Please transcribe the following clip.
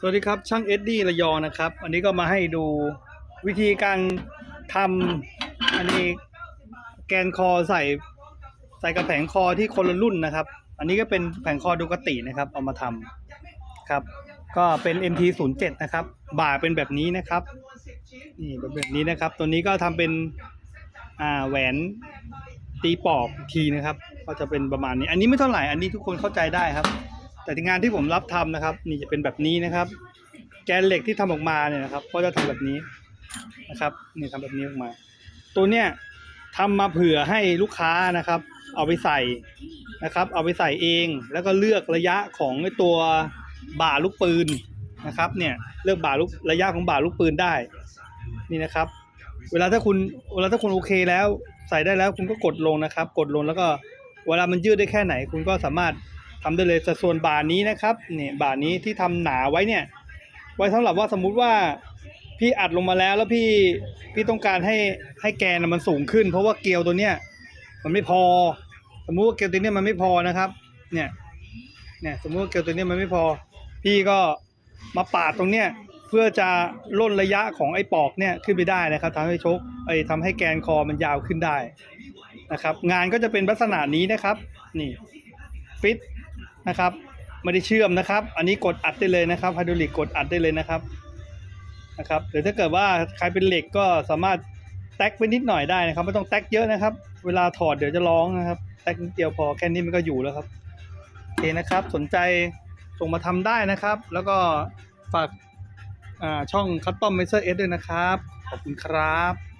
สวัสดีครับช่างเอ็ดดี้ระยองนะครับ อันนี้ก็มาให้ดูวิธีการทำอันนี้แกนคอใส่ใส่กระแผงคอที่คนละรุ่นนะครับ อันนี้ก็เป็นแผงคอดูกตินะครับ เอามาทำครับ ก็เป็น MT07 นะครับ บ่าเป็นแบบนี้นะครับนี่เป็นแบบนี้นะครับ ตัวนี้ก็ทำเป็นอ่าแหวนตีปอกทีนะครับ ก็จะเป็นประมาณนี้ อันนี้ไม่เท่าไหร่อันนี้ทุกคนเข้าใจได้ครับ แต่งานที่ผมรับทำนะครับ นี่จะเป็นแบบนี้นะครับ แกนเหล็กที่ทำออกมาเนี่ยนะครับก็จะทำแบบนี้นะครับนี่ทำแบบนี้ออกมา ตัวเนี้ยทำมาเผื่อให้ลูกค้านะครับ เอาไปใส่นะครับ เอาไปใส่เองแล้วก็เลือกระยะของตัวบ่าลูกปืนนะครับ เนี่ยเลือกบ่าลูกระยะของบ่าลูกปืนได้ นี่นะครับ เวลาถ้าคุณเวลาถ้าคุณโอเคแล้ว ใส่ได้แล้วคุณก็กดลงนะครับ กดลงแล้วก็เวลามันยืดได้แค่ไหน คุณก็สามารถ ทำได้เลยแต่ส่วนบ่านี้นะครับเนี่ยบ่านี้ที่ทำหนาไว้เนี่ย ไว้สำหรับว่าสมมุติว่าพี่อัดลงมาแล้วแล้วพี่พี่ต้องการให้ให้แกนมันสูงขึ้น เพราะว่าเกลียวตัวเนี้ยมันไม่พอ สมมุติว่าเกลียวตัวเนี้ยมันไม่พอนะครับ เนี่ยเนี่ยสมมุติว่าเกลียวตัวเนี้ยมันไม่พอ พี่ก็มาปาดตรงเนี้ยเพื่อจะล่นระยะของไอ้ปอกเนี่ยขึ้นไปได้นะครับทำให้ชกไอ้ทำให้แกนคอมันยาวขึ้นได้นะครับ งานก็จะเป็นลักษณะนี้นะครับ นี่ฟิต นะครับ ไม่ได้เชื่อมนะครับ อันนี้กดอัดได้เลยนะครับไฮดรอลิกกดอัดได้เลยนะครับนะครับหรือถ้าเกิดว่าใครเป็นเหล็กก็สามารถแท็กไปนิดหน่อยได้นะครับ ไม่ต้องแท็กเยอะนะครับ เวลาถอดเดี๋ยวจะร้องนะครับแท็กนิดเดียวพอแค่นี้มันก็อยู่แล้วครับโอเคนะครับ สนใจส่งมาทำได้นะครับ แล้วก็ฝากช่องคัตตอมเมเซอร์เอสด้วยนะครับ ขอบคุณครับ